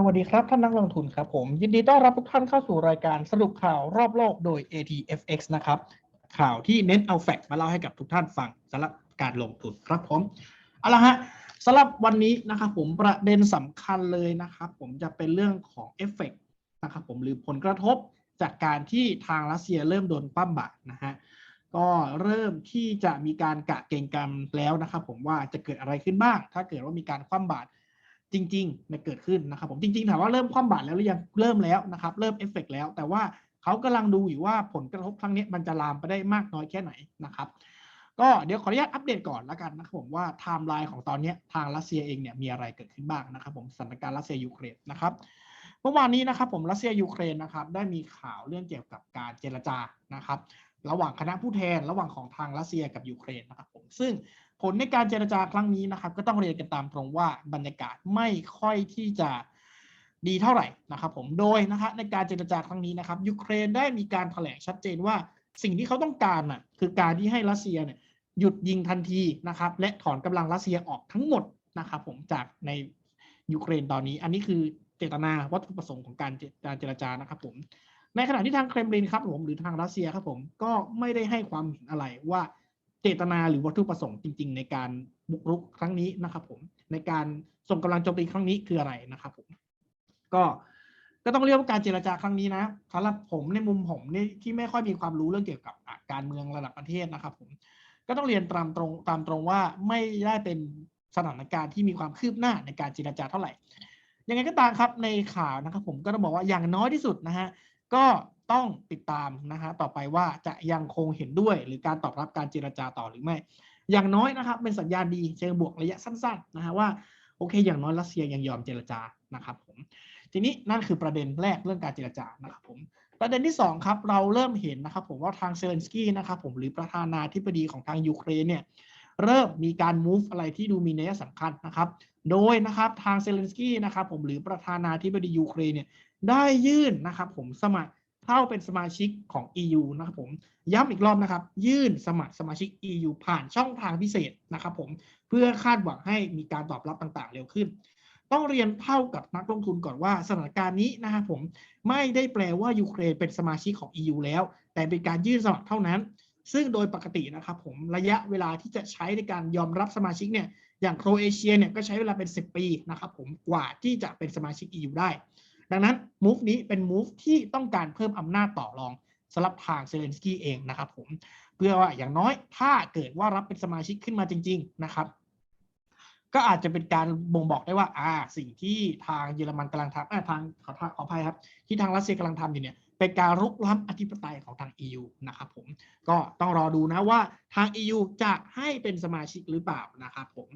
สวัสดีครับ ท่านนักลงทุนครับผม ยินดีต้อนรับทุกท่านเข้าสู่รายการสรุปข่าวรอบโลกโดย ATFX นะครับ ข่าวที่เน้นเอาแฟกต์มาเล่าให้กับทุกท่านฟังสำหรับการลงทุนครับผมเอาละฮะสำหรับวันนี้นะครับผมประเด็นสำคัญเลยนะครับผมจะเป็นเรื่องของเอฟเฟกต์นะครับผมหรือผลกระทบจากการที่ทางรัสเซียเริ่มโดนปั้มบาดนะฮะก็เริ่มที่จะมีการกะเกณฑ์กรรมแล้วนะครับผมว่าจะเกิดอะไรขึ้นบ้าง ถ้าเกิดว่ามีการคว่ำบาตร จริงๆมันเกิดขึ้นนะครับผมจริงๆถามว่าเริ่มคว่ำบาตรแล้วหรือยังเริ่มแล้วนะครับ เริ่มเอฟเฟกต์แล้ว แต่ว่าเขากำลังดูอยู่ว่าผลกระทบครั้งนี้มันจะลามไปได้มากน้อยแค่ไหนนะครับก็เดี๋ยวขออนุญาตอัปเดตก่อนแล้วกันนะครับผมว่าไทม์ไลน์ของตอนนี้ทางรัสเซียเองเนี่ยมีอะไรเกิดขึ้นบ้างนะครับผมสถานการณ์รัสเซียยูเครนนะครับเมื่อวานนี้นะครับผมรัสเซียยูเครนนะครับได้มีข่าวเรื่องเกี่ยวกับการเจรจานะครับ ระหว่างคณะผู้แทนระหว่างของทางรัสเซียกับยูเครนนะครับผมซึ่ง ผลในการเจรจาครั้งนี้นะครับ ก็ต้องเรียนกันตามตรงว่าบรรยากาศไม่ค่อยที่จะดีเท่าไหร่นะครับผมโดยนะครับในการเจรจาครั้งนี้นะครับยูเครนได้มีการแถลงชัดเจนว่าสิ่งที่เขาต้องการน่ะคือการที่ให้รัสเซียเนี่ยหยุดยิงทันทีนะครับ และถอนกำลังรัสเซียออกทั้งหมดนะครับผมจากในยูเครนตอนนี้ อันนี้คือเจตนาวัตถุประสงค์ของการการเจรจานะครับผมในขณะที่ทางเครมลินครับผมหรือทางรัสเซียครับผมก็ไม่ได้ให้ความเห็นอะไรว่า เจตนาหรือวัตถุประสงค์จริง ๆ ในการบุกรุกครั้งนี้นะครับ ผมในการส่งกำลังโจมตีครั้งนี้คืออะไรนะครับ ผม ก็ก็ต้องเรียกว่าการเจรจาครั้งนี้นะสำหรับผมในมุมผมนี่ที่ไม่ค่อยมีความรู้เรื่องเกี่ยวกับการเมืองระดับประเทศนะครับ ผม ก็ต้องเรียนตามตรงตามตรงว่าไม่ได้เป็นสถานการณ์ที่มีความคืบหน้าในการเจรจาเท่าไหร่ยังไงก็ตามครับในข่าวนะครับ ผมก็ต้องบอกว่าอย่างน้อยที่สุดนะฮะก็ ต้องติดตามนะฮะต่อไปว่าจะยังคงเห็นด้วย หรือการตอบรับการเจรจาต่อหรือไม่ อย่างน้อยนะครับเป็นสัญญาณดีเชิงบวกระยะสั้นๆนะฮะว่าโอเค อย่างน้อยรัสเซียยังยอมเจรจานะครับผมทีนี้นั่นคือประเด็นแรกเรื่องการเจรจานะครับผมประเด็นที่สองครับเราเริ่มเห็นนะครับผมว่าทางเซเลนสกี้นะครับผมหรือประธานาธิบดีของทางยูเครนเนี่ยเริ่มมีการ move อะไรที่ดูมีนัยสำคัญนะครับ โดยนะครับทางเซเลนสกี้นะครับผมหรือประธานาธิบดียูเครนเนี่ยได้ยื่นนะครับผมสมัคร เข้าเป็นสมาชิกของ EU นะครับผมย้ำอีกรอบนะครับ ยื่นสมัครสมาชิก EU ผ่านช่องทางพิเศษนะครับผมเพื่อคาดหวังให้มีการตอบรับต่างๆ เร็วขึ้น ต้องเรียนเท่ากับนักลงทุนก่อนว่าสถานการณ์นี้นะครับผมไม่ได้แปลว่ายูเครนเป็นสมาชิกของ EU แล้ว แต่เป็นการยื่นสมัครเท่านั้น ซึ่งโดยปกตินะครับผมระยะเวลาที่จะใช้ในการยอมรับสมาชิกเนี่ยอย่างโครเอเชียเนี่ยก็ใช้เวลาเป็น 10 ปีนะครับผมกว่าที่จะเป็นสมาชิก EU ได้ ดังนั้น move นี้เป็น move ที่ต้องการเพิ่มอำนาจต่อรองสำหรับทางเซเลนสกี้เองนะครับผมเพื่อว่าอย่างน้อยถ้าเกิดว่ารับเป็นสมาชิกขึ้นมาจริง ๆ นะครับ ก็อาจจะเป็นการบ่งบอกได้ว่าอ่าสิ่งที่ทางเยอรมันกำลังทำอ่าทางขอขออภัยครับ ที่ทางรัสเซียกำลังทำอยู่เนี่ยเป็นการรุกล้ำอธิปไตยของทาง EU นะครับผมก็ต้องรอดูนะว่าทาง EU จะให้เป็นสมาชิกหรือเปล่านะครับผม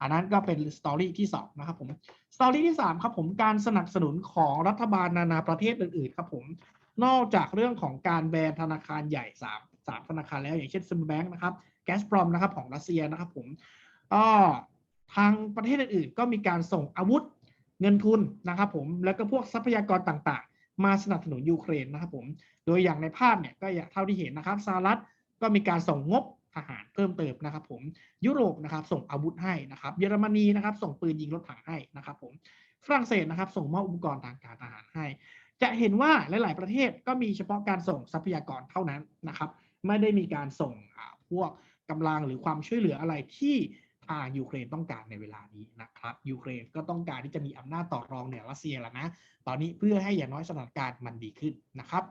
อันนั้นก็เป็นสตอรี่ที่สองนะครับผมสตอรี่ที่3ครับผมการสนับสนุนของรัฐบาลนานาประเทศอื่นๆครับผมนอกจากเรื่องของการแบนธนาคารใหญ่3 3ธนาคารแล้วอย่างเช่นซิมแบงค์นะครับแกสปรอมนะครับของรัสเซียนะครับผมก็ทางประเทศอื่นๆ ก็มีการส่งอาวุธเงินทุนนะครับผมแล้วก็พวกทรัพยากรต่างๆ มาสนับสนุนยูเครนนะครับผมโดยอย่างในภาพเนี่ยก็อย่างเท่าที่เห็นนะครับสหรัฐก็มีการส่งงบ ทหารเพิ่มเติมนะครับผมยุโรปนะครับส่งอาวุธให้นะครับเยอรมนีนะครับส่งปืนยิงรถถังให้นะครับผมฝรั่งเศสนะครับ ส่งมอบอุปกรณ์ทางการทหารให้ จะเห็นว่าหลาย ๆ ประเทศก็มีเฉพาะการส่งทรัพยากรเท่านั้นนะครับ ไม่ได้มีการส่งพวกกำลังหรือความช่วยเหลืออะไรที่ทางยูเครนต้องการในเวลานี้นะครับยูเครนก็ต้องการที่จะมีอำนาจต่อรองเหนือรัสเซียแล้วนะตอนนี้เพื่อให้อย่างน้อยสถานการณ์มันดีขึ้นนะครับ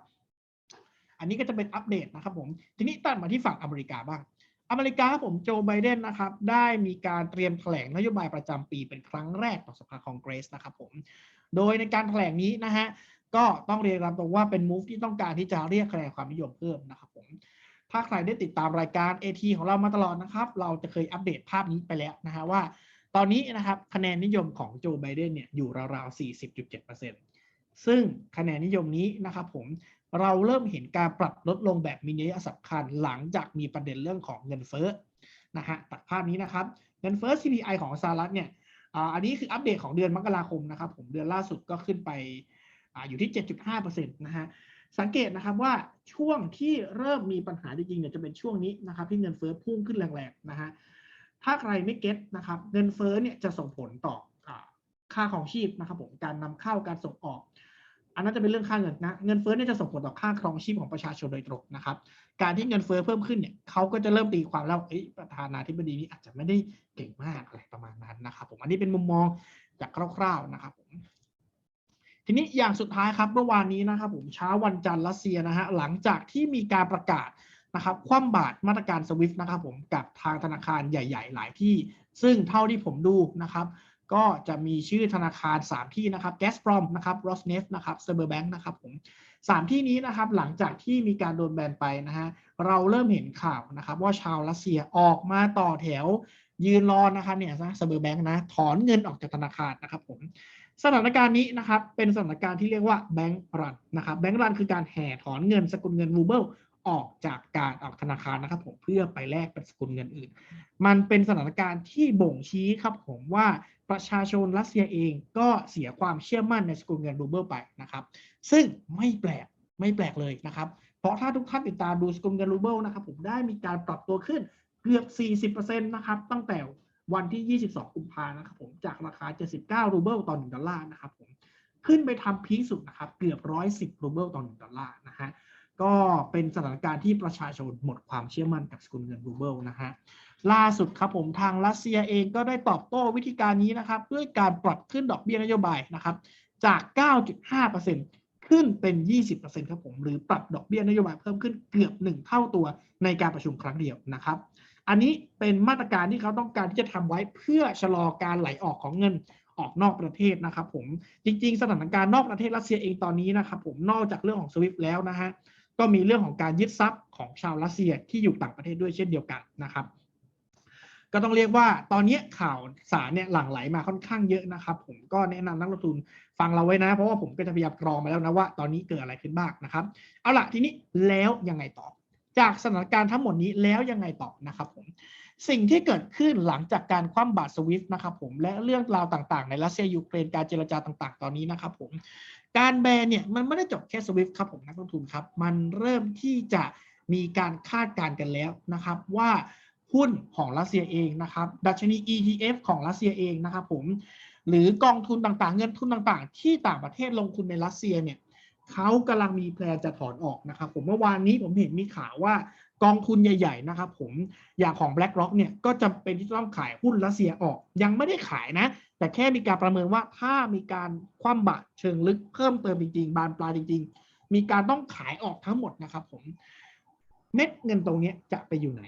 อันนี้ก็จะเป็นอัปเดตนะครับผมทีนี้ตัดมาที่ฝั่งอเมริกาบ้าง อเมริกาครับผมโจไบเดนนะครับ ได้มีการเตรียมแถลงนโยบายประจำปีเป็นครั้งแรกต่อสภาคองเกรสนะครับผม โดยในการแถลงนี้นะฮะก็ต้องเรียนตามตรงว่าเป็นมูฟที่ต้องการที่จะเรียกคะแนนความนิยมเพิ่มนะครับผม ถ้าใครได้ติดตามรายการ AT ของเรามาตลอดนะครับ เราจะเคยอัปเดตภาพนี้ไปแล้วนะฮะว่า ตอนนี้นะครับคะแนนนิยมของโจไบเดนเนี่ยอยู่ราวๆ40.7% ซึ่งคะแนนนิยมนี้นะครับผมเราเริ่มเห็นการปรับลดลงแบบมีนัยสำคัญหลังจากมีประเด็นเรื่องของเงินเฟ้อนะฮะตัดภาพนี้นะครับ เงินเฟ้อ CPI ของสหรัฐเนี่ยอันนี้คืออัปเดตของเดือนมกราคมนะครับผมเดือนล่าสุดก็ขึ้นไปออยู่ที่ 7.5%นะฮะสังเกตนะครับว่าช่วงที่เริ่มมีปัญหาจริงๆเนี่ยจะเป็นช่วงนี้นะครับที่เงินเฟ้อพุ่งขึ้นแรงๆนะฮะถ้าใครไม่เก็ตนะครับเงินเฟ้อเนี่ยจะส่งผลต่อ ค่าของชีพนะครับผมการนำเข้าการส่งออก อันนั้นจะเป็นเรื่องค่าเงินนะเงินเฟ้อเนี่ยจะส่งผลต่อค่าครองชีพของประชาชนโดยตรงนะครับ การที่เงินเฟ้อเพิ่มขึ้นเนี่ยเขาก็จะเริ่มตีความแล้วประธานาธิบดีนี้อาจจะไม่ได้เก่งมากอะไรประมาณนั้นนะครับผมอันนี้เป็นมุมมองจากคร่าว ๆนะครับผมทีนี้อย่างสุดท้ายครับเมื่อวานนี้นะครับผมเช้าวันจันทร์รัสเซียนะฮะหลังจากที่มีการประกาศนะครับคว่ำบาตรมาตรการสวิฟต์นะครับผมกับทางธนาคารใหญ่ ๆ หลายที่ ซึ่งเท่าที่ผมดูนะครับ ก็จะมีชื่อธนาคาร 3 ที่นะครับ Gazprom นะครับ Rosneft นะครับ Sberbank นะครับผมสามที่นี้นะครับหลังจากที่มีการโดนแบนไปนะฮะเราเริ่มเห็นข่าวนะครับว่าชาวรัสเซียออกมาต่อแถวยืนรอนะครับเนี่ยนะ Sberbank นะถอนเงินออกจากธนาคารนะครับผมสถานการณ์นี้นะครับเป็นสถานการณ์ที่เรียกว่าแบงก์รันนะครับแบงก์รันคือการแห่ถอนเงินสกุลเงินรูเบิล ออกจากการออกธนาคารนะครับผมเพื่อไปแลกเป็นสกุลเงินอื่น มันเป็นสถานการณ์ที่บ่งชี้ครับผมว่าประชาชนรัสเซียเองก็เสียความเชื่อมั่นในสกุลเงินรูเบิลไปนะครับ ซึ่งไม่แปลกไม่แปลกเลยนะครับ เพราะถ้าทุกท่านติดตามดูสกุลเงินรูเบิลนะครับผมได้มีการปรับตัวขึ้นเกือบ 40%นะครับตั้งแต่วันที่ 22 กุมภานะครับผมจากราคา 79 รูเบิลต่อ 1 ดอลลาร์นะครับผมขึ้นไปทำพีคสุดนะครับเกือบ 110 รูเบิลต่อ 1 ดอลลาร์นะฮะ ก็เป็นสถานการณ์ที่ประชาชนหมดความเชื่อมั่นกับสกุลเงินรูเบิลนะฮะล่าสุดครับผมทางรัสเซียเองก็ได้ตอบโต้วิธีการนี้นะครับ ด้วยการปรับขึ้นดอกเบี้ยนโยบายนะครับจาก 9.5%ขึ้นเป็น 20%ครับผมหรือปรับดอกเบี้ยนโยบายเพิ่มขึ้นเกือบ 1 เท่าตัวในการประชุมครั้งเดียวนะครับ อันนี้เป็นมาตรการที่เขาต้องการที่จะทำไว้เพื่อชะลอการไหลออกของเงินออกนอกประเทศนะครับผมจริงๆ สถานการณ์นอกประเทศรัสเซียเองตอนนี้นะครับผมนอกจากเรื่องของสวิฟแล้วนะฮะ ก็มีเรื่องของการยึดทรัพย์ของชาวรัสเซียที่อยู่ต่างประเทศด้วยเช่นเดียวกันนะครับ ก็ต้องเรียกว่าตอนนี้ข่าวสารเนี่ยหลั่งไหลมาค่อนข้างเยอะนะครับ ผมก็แนะนำนักลงทุนฟังเราไว้นะ เพราะว่าผมก็จะพยายามกรองมาแล้วนะว่าตอนนี้เกิดอะไรขึ้นบ้างนะครับ เอาล่ะทีนี้แล้วยังไงต่อ จากสถานการณ์ทั้งหมดนี้แล้วยังไงต่อนะครับผม สิ่งที่เกิดขึ้นหลังจากการคว่ำบาตรสวิฟต์นะครับผมและเรื่องราวต่างๆ ในรัสเซียยูเครนการเจรจาต่างๆ ตอนนี้นะครับผมการแบนเนี่ยมันไม่ได้จบแค่สวิฟต์ครับผมนักลงทุนครับ มันเริ่มที่จะมีการคาดการณ์กันแล้วนะครับว่าหุ้นของรัสเซียเองนะครับดัชนี ETF ของรัสเซียเองนะครับผมหรือกองทุนต่างๆ เงินทุนต่างๆ ที่ต่างประเทศลงทุนในรัสเซียเนี่ยเขากำลังมีแพลนจะถอนออกนะครับผมเมื่อวานนี้ผมเห็นมีข่าวว่า กองทุนใหญ่ๆนะครับผมอย่างของ BlackRock เนี่ยก็จำเป็นที่ต้องขายหุ้นรัสเซียออก ยังไม่ได้ขายนะ แต่แค่มีการประเมินว่าถ้ามีการคว่ำบาตรเชิงลึกเพิ่มเติมจริงๆ บานปลายจริง ๆ มีการต้องขายออกทั้งหมดนะครับผมเม็ดเงินตรงนี้จะไปอยู่ไหน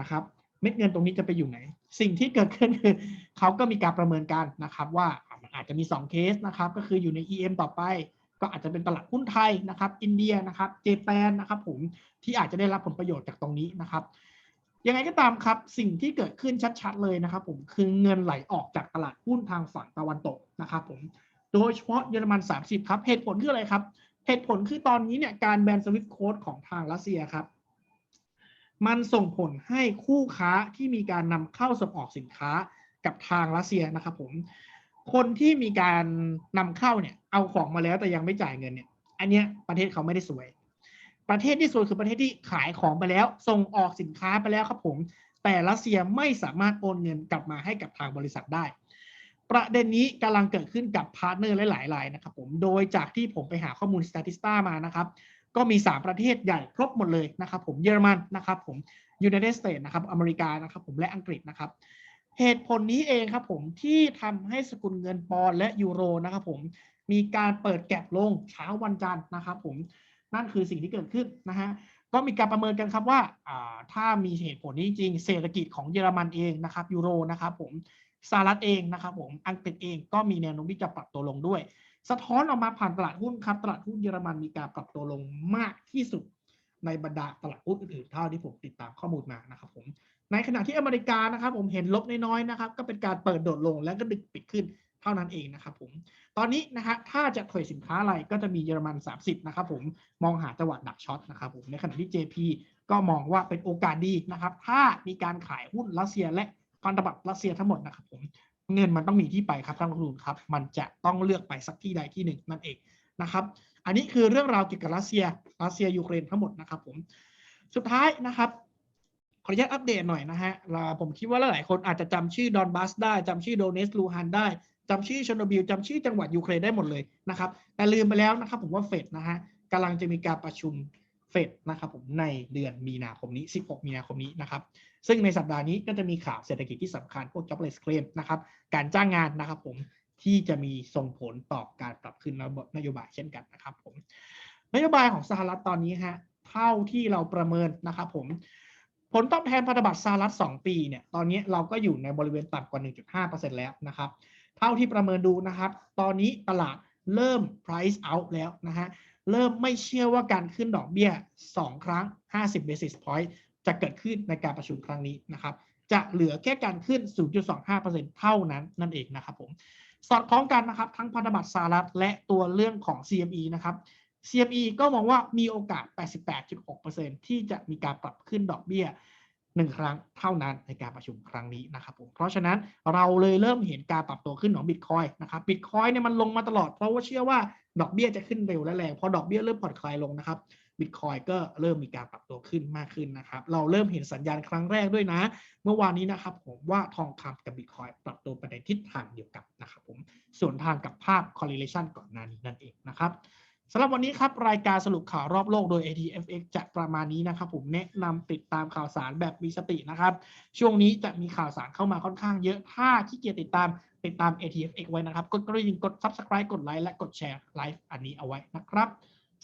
นะครับ เม็ดเงินตรงนี้จะไปอยู่ไหน สิ่งที่เกิดขึ้นคือเขาก็มีการประเมินกันนะครับ ว่ามันอาจจะมี 2 เคสนะครับ ก็คืออยู่ใน EM ต่อไป ก็อาจจะเป็นตลาดหุ้นไทยนะครับ อินเดียนะครับเจแปนนะครับผมที่อาจจะได้รับผลประโยชน์จากตรงนี้นะครับยังไงก็ตามครับสิ่งที่เกิดขึ้นชัดๆเลยนะครับ ผมคือเงินไหลออกจากตลาดหุ้นทางฝั่งตะวันตกนะครับ ผมโดยเฉพาะเยอรมัน 30 ครับเหตุผลคืออะไรครับ เหตุผลคือตอนนี้เนี่ยการแบนสวิต์โค้ดของทางรัสเซียครับ มันส่งผลให้คู่ค้าที่มีการนำเข้าส่งออกสินค้ากับทางรัสเซียนะครับ ผม คนที่มีการนำเข้าเนี่ย เอาของมาแล้วแต่ยังไม่จ่ายเงินเนี่ย อันเนี้ยประเทศเขาไม่ได้สวย ประเทศที่สวยคือประเทศที่ขายของไปแล้ว ส่งออกสินค้าไปแล้วครับผม แต่รัสเซียไม่สามารถโอนเงินกลับมาให้กับทางบริษัทได้ ประเด็นนี้กำลังเกิดขึ้นกับพาร์ทเนอร์หลายๆรายนะครับผม โดยจากที่ผมไปหาข้อมูล Statista มานะครับ ก็มี 3 ประเทศใหญ่ครบหมดเลยนะครับผม เยอรมันนะครับผม United States นะครับ อเมริกานะครับผม และอังกฤษนะครับ เหตุผลนี้เองครับผมที่ทำให้สกุลเงินปอนด์และยูโรนะครับผมมีการเปิดแก็บลงเช้าวันจันทร์นะครับผมนั่นคือสิ่งที่เกิดขึ้นนะฮะก็มีการประเมินกันครับว่าถ้ามีเหตุผลนี้จริงเศรษฐกิจของเยอรมันเองนะครับยูโรนะครับผมสหรัฐเองนะครับผมอังกฤษเองก็มีแนวโน้มที่จะปรับตัวลงด้วย สะท้อนออกมาผ่านตลาดหุ้นครับตลาดหุ้นเยอรมันมีการปรับตัวลงมากที่สุดในบรรดาตลาดหุ้นอื่นๆเท่าที่ผมติดตามข้อมูลมานะครับผม ในขณะที่อเมริกานะครับ ผมเห็นลบน้อยๆนะครับ ก็เป็นการเปิดโดดลงแล้วก็ดึงปิดขึ้นเท่านั้นเองนะครับผม ตอนนี้นะฮะถ้าจะถอยสินค้าอะไรก็จะมีเยอรมัน 30 นะครับผมมองหาจังหวะดักช็อตนะครับผมในขณะที่ JP ก็มองว่าเป็นโอกาสดีนะครับ ถ้ามีการขายหุ้นรัสเซียและพันธบัตรรัสเซียทั้งหมดนะครับผมเงินมันต้องมีที่ไปครับท่านผู้ชมครับ มันจะต้องเลือกไปสักที่ใดที่หนึ่งนั่นเองนะครับ อันนี้คือเรื่องราวเกี่ยวกับรัสเซียรัสเซียยูเครนทั้งหมดนะครับผม สุดท้ายนะครับ ออนุญาตอัปเดตหน่อยนะฮะผมคิดว่าหลายคนอาจจะจำชื่อดอนบัสได้จำชื่อโดเนสลูฮันได้จำชื่อชโนบิลจำชื่อจังหวัดยูเครนได้หมดเลยนะครับ แต่ลืมไปแล้วนะครับผมว่าเฟดนะฮะกำลังจะมีการประชุมเฟดนะครับผมในเดือนมีนาคมนี้ 16 มีนาคมนี้นะครับ ซึ่งในสัปดาห์นี้ก็จะมีข่าวเศรษฐกิจที่สำคัญพวก jobless claim นะครับ การจ้างงานนะครับผมที่จะมีส่งผลต่อการปรับขึ้นนโยบายเช่นกันนะครับผมนโยบายของสหรัฐตอนนี้ฮะเท่าที่เราประเมินนะครับผม ผลตอบแทนพันธบัตรสหรัฐ2ปีเนี่ยตอนนี้เราก็อยู่ในบริเวณต่ำกว่า 1.5%แล้วนะครับเท่าที่ประเมินดูนะครับ ตอนนี้ตลาดเริ่ม price out แล้วนะฮะเริ่มไม่เชื่อว่าการขึ้นดอกเบี้ย 2 ครั้ง 50 basis point จะเกิดขึ้นในการประชุมครั้งนี้นะครับ จะเหลือแค่การขึ้น 0.25%เท่านั้นนั่นเองนะครับผม สอดคล้องกันนะครับ ทั้งพันธบัตรสหรัฐและตัวเรื่องของ CME นะครับ CME ก็มองว่ามีโอกาส 88.6%ที่จะมีการปรับขึ้นดอกเบี้ยหนึ่งครั้งเท่านั้นในการประชุมครั้งนี้นะครับผม เพราะฉะนั้นเราเลยเริ่มเห็นการปรับตัวขึ้นของบิตคอยนะครับบิตคอยเนี่ยมันลงมาตลอดเพราะว่าเชื่อว่าดอกเบี้ยจะขึ้นเร็วและแรงพอดอกเบี้ยเริ่มผ่อนคลายลงนะครับบิตคอยก็เริ่มมีการปรับตัวขึ้นมากขึ้นนะครับ เราเริ่มเห็นสัญญาณครั้งแรกด้วยนะ เมื่อวานนี้นะครับผมว่าทองคำกับบิตคอยปรับตัวไปในทิศทางเดียวกันนะครับผมส่วนทางกับภาพ correlation ก่อนหน้านี้นั่นเองนะครับ สำหรับวันนี้ครับ รายการสรุปข่าวรอบโลกโดย ATFX จะประมาณนี้นะครับ ผมแนะนำติดตามข่าวสารแบบมีสตินะครับ ช่วงนี้จะมีข่าวสารเข้ามาค่อนข้างเยอะ ถ้าขี้เกียจติดตามติดตาม ATFX ไว้นะครับ กดกระดิ่งกด Subscribe กดไลค์และกดแชร์ไลฟ์อันนี้เอาไว้นะครับ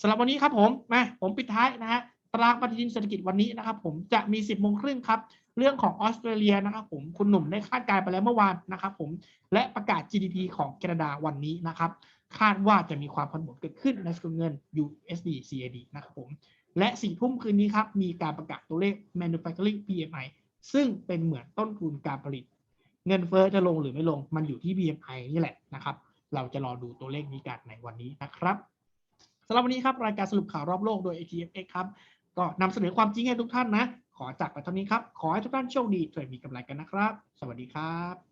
สำหรับวันนี้ครับผมมาผมปิดท้ายนะฮะตารางปฏิทินเศรษฐกิจวันนี้นะครับ ผมจะมี 10โมงครึ่งครับเรื่องของออสเตรเลียนะครับผมคุณหนุ่มได้คาดการณ์ไปแล้วเมื่อวานนะครับผมและประกาศ GDP ของแคนาดาวันนี้นะครับ คาดว่าจะมีความผันผวนเกิดขึ้นในสกุลเงิน USD CAD นะครับผม และสี่ทุ่มคืนนี้ครับ มีการประกาศตัวเลข manufacturing PMI ซึ่งเป็นเหมือนต้นทุนการผลิต เงินเฟ้อจะลงหรือไม่ลงมันอยู่ที่ PMI นี่แหละนะครับ เราจะรอดูตัวเลขนี้กันในวันนี้นะครับสำหรับวันนี้ครับรายการสรุปข่าวรอบโลกโดย ATFX ครับก็นำเสนอความจริงให้ทุกท่านนะ ขอจากไปเท่านี้ครับ ขอให้ทุกท่านโชคดีเทรดมีกำไรกันนะครับ สวัสดีครับ